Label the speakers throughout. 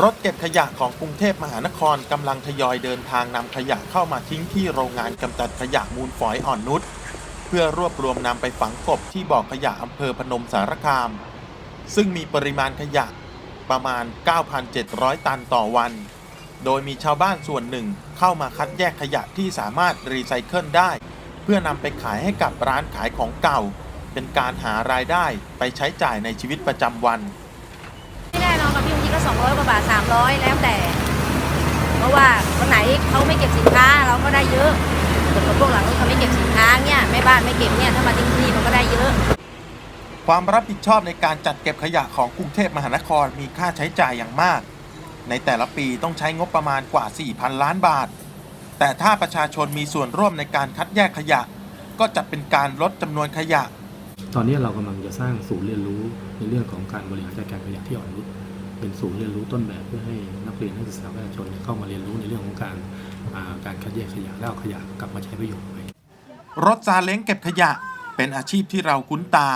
Speaker 1: รถเก็บขยะของกรุงเทพมหานครกำลังทยอยเดินทางนำขยะเข้ามาทิ้งที่โรงงานกำจัดขยะมูลฝอยอ่อนนุชเพื่อรวบรวมนำไปฝังกบที่บ่อขยะอำเภอพนมสารคาม ซึ่งมีปริมาณขยะประมาณ 9,700 ตันต่อวัน โดยมีชาวบ้านส่วนหนึ่งเข้ามาคัดแยกขยะที่สามารถรีไซเคิลได้ เพื่อนำไปขายให้กับร้านขายของเก่า เป็นการหารายได้ไปใช้จ่ายในชีวิตประจำวัน
Speaker 2: 200กว่าบาทสามร้อยแล้วแต่ เพราะว่าวันไหนเขาไม่เก็บสินค้าเราก็ได้เยอะแต่พวกหลังเขาไม่เก็บสินค้าเนี่ยแม่บ้านไม่เก็บเนี่ยถ้ามาทิ้งที่มันก็ได้เยอะ
Speaker 1: ความรับผิดชอบในการจัดเก็บขยะของกรุงเทพมหานครมีค่าใช้จ่ายอย่างมาก ในแต่ละปีต้องใช้งบประมาณกว่า 4,000 ล้านบาท แต่ถ้าประชาชนมีส่วนร่วมในการคัดแยกขยะ ก็จะเป็นการลดจำนวนขยะ
Speaker 3: ตอนนี้เรากำลังจะสร้างศูนย์เรียนรู้ในเรื่องของการบริหารจัดการขยะที่อ่อนนุช เป็นศูนย์เรียนรู้ต้นแบบเพื่อให้นักเรียนนักศึกษาประชาชนเนี่ยเข้ามาเรียนรู้ในเรื่องของการอ่าการคัดแยกขยะแล้วเอาขยะกลับมาใช้ประโยชน์ใหม่
Speaker 1: รถซาเล้งเก็บขยะเป็นอาชีพที่เราคุ้นตา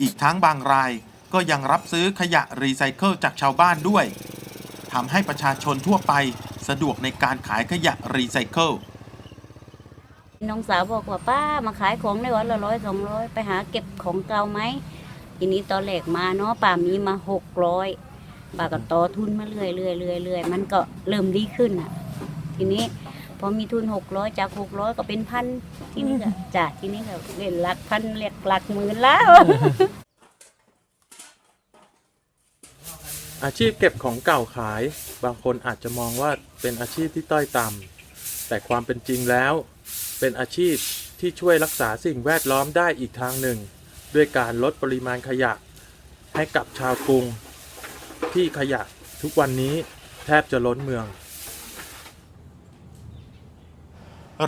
Speaker 1: อีกทั้งบางรายก็ยังรับซื้อขยะรีไซเคิลจากชาวบ้านด้วยทำให้ประชาชนทั่วไปสะดวกในการขายขยะรีไซเคิล
Speaker 2: น้องสาวบอกว่าป้ามาขายของในวันละร้อยสองร้อยไปหาเก็บของเก่าไหมทีนี้ตอนแรกมาเนาะป้ามีมาหกร้อย ป้าก็ต่อทุนมาเรื่อยเรื่อยเรื่อยเรื่อยมันก็เริ่มดีขึ้นอะ ทีนี้พอมีทุนหกร้อยจากหกร้อยก็เป็นพันที่นี่ก็จ้ะทีนี้ก็เล่นหลักพันเรียกหลักหมื่นแล้ว
Speaker 1: อาชีพเก็บของเก่าขาย บางคนอาจจะมองว่าเป็นอาชีพที่ต้อยต่ำแต่ความเป็นจริงแล้ว เป็นอาชีพที่ช่วยรักษาสิ่งแวดล้อมได้อีกทางหนึ่ง ด้วยการลดปริมาณขยะ ให้กับชาวกรุง ที่ขยะทุกวันนี้แทบจะล้นเมือง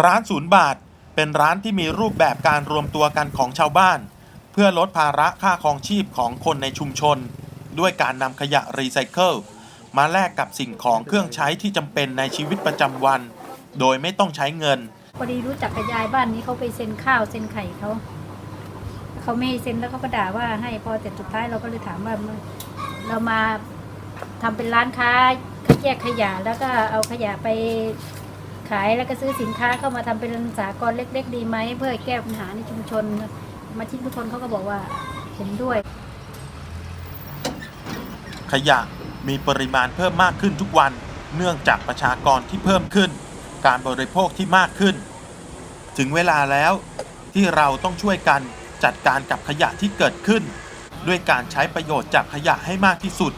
Speaker 1: ร้านศูนย์บาท เป็นร้านที่มีรูปแบบการรวมตัวกันของชาวบ้าน เพื่อลดภาระค่าครองชีพของคนในชุมชน ด้วยการนำขยะรีไซเคิลมาแลกกับสิ่งของเครื่องใช้ที่จำเป็นในชีวิตประจำวัน โดยไม่ต้องใช้เงิน
Speaker 4: พอดีรู้จักกับยายบ้านนี้เขาไปเซ็นข้าวเซ็นไข่เขาเขาไม่ให้เซ็นแล้วเขาก็ด่าว่าให้พอแต่สุดท้ายเราก็เลยถามว่าเรามา ทำเป็นร้านค้าคัดแยกขยะแล้วก็เอาขยะไปขายแล้วก็ซื้อสินค้าเข้ามาทำเป็นสากลเล็ก ๆ ดีไหมเพื่อแก้ปัญหาในชุมชน มาที่ชุมชนเขาก็บอกว่าเห็นด้วย
Speaker 1: ขยะมีปริมาณเพิ่มมากขึ้นทุกวัน เนื่องจากประชากรที่เพิ่มขึ้น การบริโภคที่มากขึ้น ถึงเวลาแล้วที่เราต้องช่วยกันจัดการกับขยะที่เกิดขึ้น ด้วยการใช้ประโยชน์จากขยะให้มากที่สุด